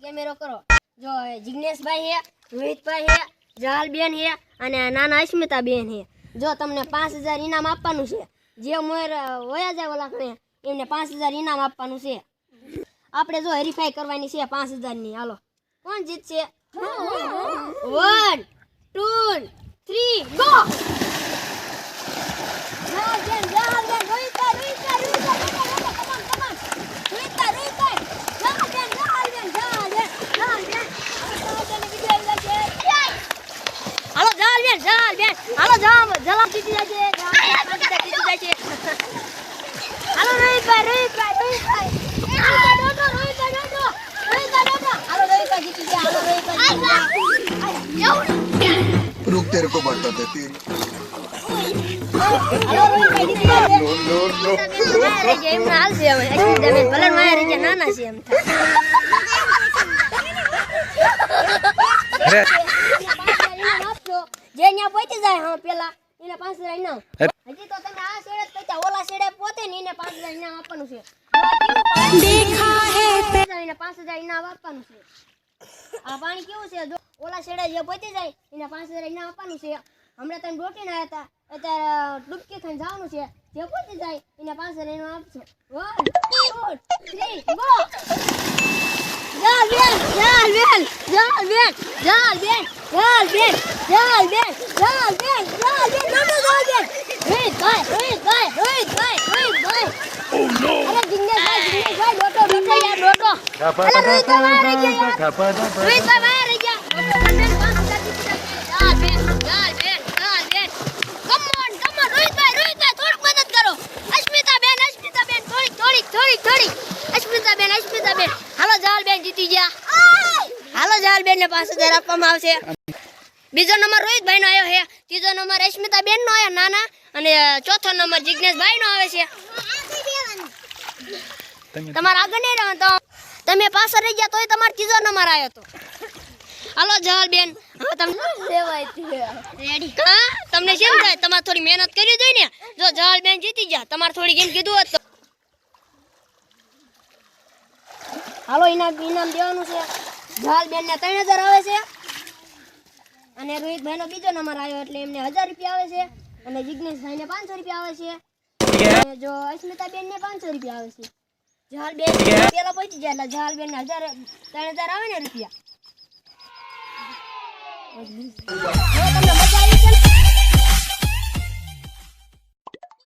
કેમેરો કરો. જો જિગ્નેશભાઈ હે રોહિતભાઈ હે જહાલબેન હે અને નાના અસ્મિતાબેન હે જો તમને પાંચ હજાર ઇનામ આપવાનું છે. જે મોર વયા જાય ઓલા કણે એમને પાંચ હજાર ઇનામ આપવાનું છે. આપણે જો હરીફાઈ કરવાની છે પાંચ હજારની. હાલો. કોણ જીતશે? વન. બેન ચાલ બેન. હાલો જામ જલામ ચીટી જાય છે ચીટી જાય છે હાલો રોહિતભાઈ રોહિતભાઈ રોહિતભાઈ. रुक तेरे को बढ़ता देती નો નો નો એમને હાલશે અમે એક્સિડન્ટ ભલે મારે કે નાના છે એમ થાય જે ન્યા પહોંચી જાય હા પેલા એને પાંચ હજાર ઇનામ હજી તો તમે આ શેડે પહોંચ્યા. ઓલા શેડે પોતે ને એને પાંચ હજાર ઇનામ આપવાનું છે. એને પાંચ હજાર ઇનામ આપવાનું છે. આ પાણી કેવું છે? જો ઓલા શેડે જે પહોંચી જાય એને પાંચ હજાર ઇનામ આપવાનું છે. હમણાં તમે રોટીને આવ્યા હતા અત્યારે ડૂબકી ખાઈને જવાનું છે. જે પહોંચી જાય એને પાંચ હજાર ઇનામ આપશે. વન ટુ થ્રી ગો જાલ બેન જાલ બેન જાલ બેન જાલ બેન Gel ben, gel ben, gel ben, gel ben, no no no ben. Wait, guy, wait, guy, wait, guy, wait, guy. Ashmita બેન અશ્મિતા બેન હાલો જાલ બેન જીતી ગયા હાલો જાલ બેન ને પાંચ હજાર આપવામાં આવશે. બીજો નંબર રોહિતભાઈ નો આવ્યો છે. ત્રીજો નંબર અસ્મિતા બેન નો આવ્યો નાના. અને ચોથો નંબર જિગ્નેશભાઈ નો આવે છે. તમારે આગળ નહીં રહેવાનું તો તમે પાછળ રહી ગયા તોય તમારો ત્રીજો નંબર આવ્યો હતો હાલો જવાલ બેન. હવે તમને રેડી હા તમને કેમ થાય? તમારે થોડી મહેનત કરવી જોઈએ ને. જો જવાલ બેન જીતી ગયા. તમારે થોડી ગેમ કીધું હતું હાલો ઇનામ ઇનામ દેવાનું છે. જહાલ બેન ને ત્રણ હજાર આવે છે. અને રોહિતભાઈ નો બીજો નંબર આવ્યો એટલે એમને હજાર રૂપિયા આવે છે. અને જિગ્નેશભાઈ ને પાંચસો રૂપિયા આવે છે. જો અસ્મિતા બેન ને પાંચસો રૂપિયા આવે છે. જહાલ બેન પેલા પહોંચી જાય એટલે જહાલ બેન ને હજાર ત્રણ હજાર આવે ને રૂપિયા.